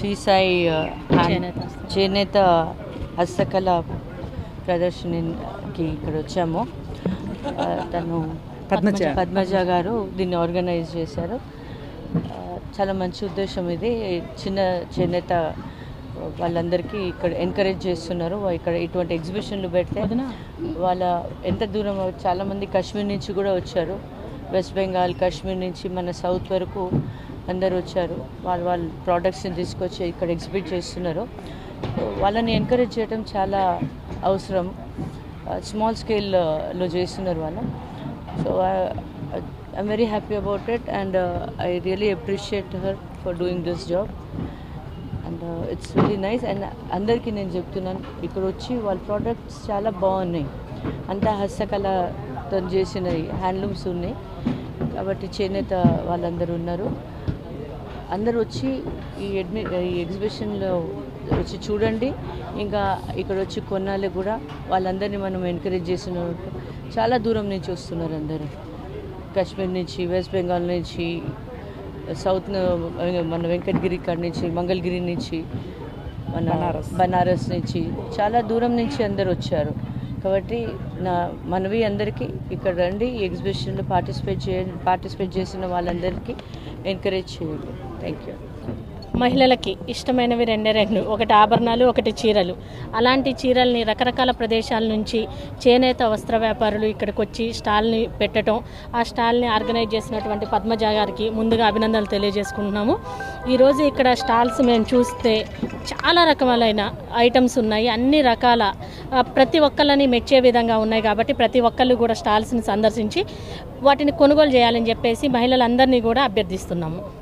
శ్రీ సాయి ఆ, హ్యాండ్- చేనేత. హస్తకళ ప్రదర్శనకి ఇక్కడ వచ్చాము తను పద్మజ. పద్మజ గారు దీన్ని ఆర్గనైజ్ చేశారు చాలా మంచి ఉద్దేశం ఇది చిన్న చేనేత వాళ్ళందరికీ ఇక్కడ ఎంకరేజ్ చేస్తున్నారు ఇక్కడ ఇటువంటి ఎగ్జిబిషన్లు పెడితే. వాళ్ళ ఎంత దూరం చాలామంది కాశ్మీర్ నుంచి కూడా వచ్చారు వెస్ట్ బెంగాల్ కాశ్మీర్ నుంచి మన సౌత్ వరకు అందరు వచ్చారు. వాళ్ళ వాళ్ళ ప్రోడక్ట్స్ని తీసుకొచ్చి ఇక్కడ ఎగ్జిబిట్ చేస్తున్నారు. వాళ్ళని ఎంకరేజ్ చేయడం చాలా అవసరం. స్మాల్ స్కేల్లో చేస్తున్నారు వాళ్ళు. So I'm very happy about it and I really appreciate her for doing this job and it's very nice and అందరికీ నేను చెప్తున్నాను ఇక్కడ వచ్చి వాళ్ళ ప్రోడక్ట్స్ చాలా బాగున్నాయి. అంతా హస్తకళతో చేసినవి హ్యాండ్లూమ్స్ ఉన్నాయి. కాబట్టి చేనేత వాళ్ళందరూ ఉన్నారు. అందరూ వచ్చి ఈ ఎడ్మి ఈ ఎగ్జిబిషన్లో వచ్చి చూడండి. ఇంకా ఇక్కడ వచ్చి కొనాలి కూడా వాళ్ళందరినీ మనం ఎంకరేజ్ చేస్తున్నారు చాలా దూరం నుంచి వస్తున్నారు అందరూ. కాశ్మీర్ నుంచి వెస్ట్ బెంగాల్ నుంచి సౌత్ మన వెంకటగిరి కాడ నుంచి మంగళగిరి నుంచి మన. బనారస్ నుంచి చాలా దూరం నుంచి అందరు వచ్చారు. కాబట్టి నా మనవి అందరికీ ఇక్కడ రండి ఈ ఎగ్జిబిషన్లో పార్టిసిపేట్ చేయండి పార్టిసిపేట్ చేసిన వాళ్ళందరికీ ఎంకరేజ్ చేయండి. థ్యాంక్ యూ మహిళలకి ఇష్టమైనవి రెండే రెండు ఒకటి ఆభరణాలు ఒకటి చీరలు. అలాంటి చీరల్ని రకరకాల ప్రదేశాల నుంచి చేనేత వస్త్ర వ్యాపారులు ఇక్కడికి వచ్చి స్టాల్ని పెట్టడం ఆ స్టాల్ని ఆర్గనైజ్ చేసినటువంటి పద్మజ గారికి ముందుగా అభినందనలు తెలియజేసుకుంటున్నాము. ఈరోజు ఇక్కడ స్టాల్స్ మేము చూస్తే చాలా రకాలైన ఐటమ్స్ ఉన్నాయి. అన్ని రకాల ప్రతి ఒక్కళ్ళని మెచ్చే విధంగా ఉన్నాయి కాబట్టి ప్రతి ఒక్కళ్ళు కూడా స్టాల్స్ని సందర్శించి వాటిని కొనుగోలు చేయాలని చెప్పేసి మహిళలందరినీ కూడా అభ్యర్థిస్తున్నాము.